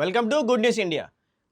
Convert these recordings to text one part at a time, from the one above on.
Welcome to Good News India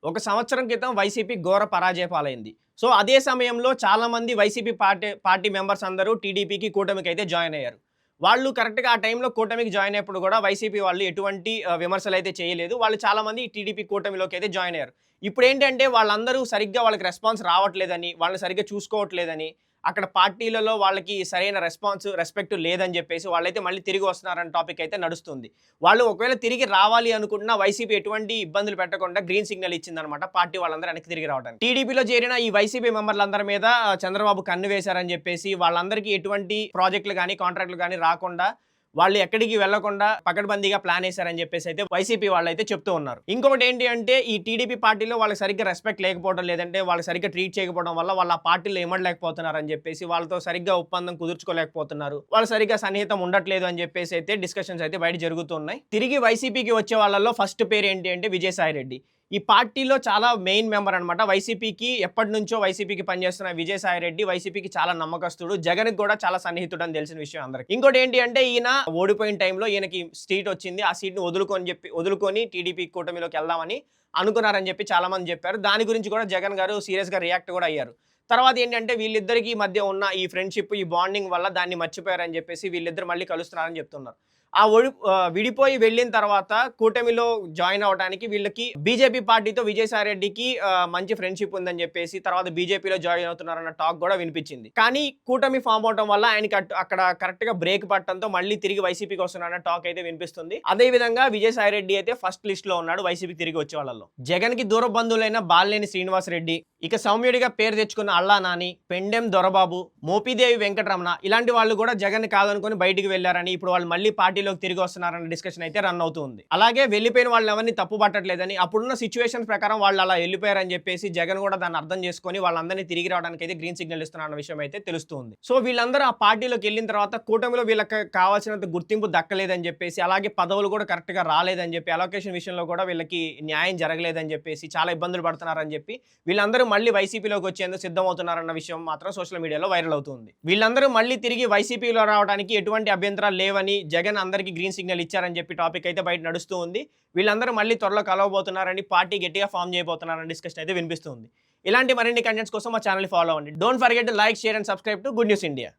ఒక సంవత్సరం క్రితం వైసీపీ ఘోర పరాజయ పాలైంది. సో అదే సమయంలో చాలామంది వైసీపీ పార్టీ పార్టీ మెంబర్స్ అందరూ టీడీపీకి కూటమికి అయితే జాయిన్ అయ్యారు. వాళ్ళు కరెక్ట్గా ఆ టైంలో కూటమికి జాయిన్ అయినప్పుడు కూడా వైసీపీ వాళ్ళు ఎటువంటి విమర్శలు అయితే చేయలేదు. వాళ్ళు చాలామంది టీడీపీ కూటమిలోకి అయితే జాయిన్ అయ్యారు. ఇప్పుడు ఏంటంటే వాళ్ళందరూ సరిగ్గా వాళ్ళకి రెస్పాన్స్ రావట్లేదని వాళ్ళని సరిగ్గా చూసుకోవట్లేదని అక్కడ పార్టీలలో వాళ్ళకి సరైన రెస్పాన్స్ రెస్పెక్ట్ లేదని చెప్పేసి వాళ్ళైతే మళ్ళీ తిరిగి వస్తున్నారన్న టాపిక్ అయితే నడుస్తుంది. వాళ్ళు ఒకవేళ తిరిగి రావాలి అనుకున్న వైసీపీ ఎటువంటి ఇబ్బందులు పెట్టకుండా గ్రీన్ సిగ్నల్ ఇచ్చిందనమాట పార్టీ వాళ్ళందరూ వెనక్కి తిరిగి రావడానికి. టీడీపీలో చేరిన ఈ వైసీపీ మెంబర్లందరి మీద చంద్రబాబు కన్ను వేశారని చెప్పేసి వాళ్ళందరికీ ఎటువంటి ప్రాజెక్టులు కానీ కాంట్రాక్టులు కానీ రాకుండా వాళ్ళు ఎక్కడికి వెళ్ళకుండా పకడ్బందీగా ప్లాన్ వేశారని చెప్పేసి అయితే వైసీపీ వాళ్ళు అయితే చెప్తూ ఉన్నారు. ఇంకొకటి ఏంటి అంటే ఈ టీడీపీ పార్టీలో వాళ్ళకి సరిగ్గా రెస్పెక్ట్ లేకపోవడం లేదంటే వాళ్ళు సరిగ్గా ట్రీట్ చేయకపోవడం వల్ల వాళ్ళ పార్టీలో ఇమ్మడలేకపోతున్నారు అని చెప్పేసి వాళ్ళతో సరిగ్గా ఒప్పందం కుదుర్చుకోలేకపోతున్నారు. వాళ్ళు సరిగ్గా సన్నిహితం ఉండట్లేదు అని చెప్పేసి అయితే డిస్కషన్స్ అయితే బయట జరుగుతున్నాయి తిరిగి వైసీపీకి వచ్చే వాళ్ళలో ఫస్ట్ పేరు ఏంటి అంటే విజయసాయి రెడ్డి. ఈ పార్టీలో చాలా మెయిన్ మెంబర్ అనమాట వైసీపీకి ఎప్పటి నుంచో వైసీపీకి పనిచేస్తున్న విజయసాయి రెడ్డి వైసీపీకి చాలా నమ్మకస్తుడు. జగన్ కూడా చాలా సన్నిహితుడు అని తెలిసిన విషయం అందరికి. ఇంకోటి ఏంటి అంటే ఈయన ఓడిపోయిన టైంలో ఈయనకి సీట్ వచ్చింది. ఆ సీట్ని వదులుకొని చెప్పి వదులుకొని టీడీపీ కూటమిలోకి వెళ్దామని అనుకున్నారని చెప్పి చాలా మంది చెప్పారు. దాని గురించి కూడా జగన్ గారు సీరియస్గా రియాక్ట్ కూడా అయ్యారు. తర్వాత ఏంటంటే వీళ్ళిద్దరికి మధ్య ఉన్న ఈ ఫ్రెండ్షిప్ ఈ బాండింగ్ వల్ల దాన్ని మర్చిపోయారని చెప్పేసి వీళ్ళిద్దరు మళ్ళీ కలుస్తున్నారని చెప్తున్నారు. ఆ ఒడి విడిపోయి వెళ్ళిన తర్వాత కూటమిలో జాయిన్ అవడానికి వీళ్ళకి బీజేపీ పార్టీతో విజయసాయి రెడ్డికి మంచి ఫ్రెండ్షిప్ ఉందని చెప్పేసి తర్వాత బీజేపీలో జాయిన్ అవుతున్నారన్న టాక్ కూడా వినిపించింది. కానీ కూటమి ఫామ్ అవడం వల్ల ఆయనకి అటు- అక్కడ కరెక్ట్గా బ్రేక్ పట్టడంతో మళ్ళీ తిరిగి వైసీపీకి వస్తున్నారన్న టాక్ అయితే వినిపిస్తుంది. అదే విధంగా విజయసాయి రెడ్డి అయితే ఫస్ట్ లిస్ట్లో ఉన్నాడు వైసీపీకి తిరిగి వచ్చే వాళ్ళలో. జగన్కి దూర బంధువులైన బాలినేని శ్రీనివాస్ రెడ్డి ఇక సౌమ్యుడిగా పేరు తెచ్చుకున్న అల్లా నాని పెండెం దొరబాబు మోపిదేవి వెంకటరమణ ఇలాంటి వాళ్ళు కూడా జగన్ కాదనుకొని బయటికి వెళ్ళారని ఇప్పుడు వాళ్ళు మళ్ళీ పార్టీలోకి తిరిగి వస్తున్నారన్న డిస్కషన్ అయితే రన్ అవుతుంది. అలాగే వెళ్ళిపోయిన వాళ్ళని ఎవరిని తప్పు పట్టట్లేదని అప్పుడున్న సిచ్యువేషన్ ప్రకారం వాళ్ళు అలా వెళ్ళిపోయారని చెప్పేసి జగన్ కూడా దాన్ని అర్థం చేసుకొని వాళ్ళందరినీ తిరిగి రావడానికి అయితే గ్రీన్ సిగ్నల్ ఇస్తున్నారన్న విషయం అయితే తెలుస్తుంది. సో వీళ్ళందరూ ఆ పార్టీలోకి వెళ్ళిన తర్వాత కూటమిలో వీళ్ళకి కావాల్సినంత గుర్తింపు దక్కలేదని చెప్పేసి అలాగే పదవులు కూడా కరెక్ట్గా రాలేదని చెప్పి అలొకేషన్ విషయంలో కూడా వీళ్ళకి న్యాయం జరగలేదని చెప్పేసి చాలా ఇబ్బందులు పడుతున్నారని చెప్పి వీళ్ళందరూ మళ్ళీ వైసీపీలోకి వచ్చేందుకు అవుతున్నారన్న విషయం మాత్రం సోషల్ మీడియాలో వైరల్ అవుతుంది. వీళ్ళందరూ మళ్ళీ తిరిగి వైసీపీలో రావడానికి ఎటువంటి అభ్యంతరాలు లేవని జగన్ అందరికీ గ్రీన్ సిగ్నల్ ఇచ్చారని చెప్పి టాపిక్ అయితే బయట నడుస్తూ ఉంది. వీళ్ళందరూ మళ్ళీ త్వరలో కలవబోతున్నారని పార్టీ గట్టిగా ఫామ్ చేయబోతున్నారని డిస్కషన్ అయితే వినిపిస్తుంది ఇలాంటి మరిన్ని కంటెంట్స్ కోసం మా ఛానల్ ఫాలో అవ్వండి. Don't forget like share and subscribe to Good News India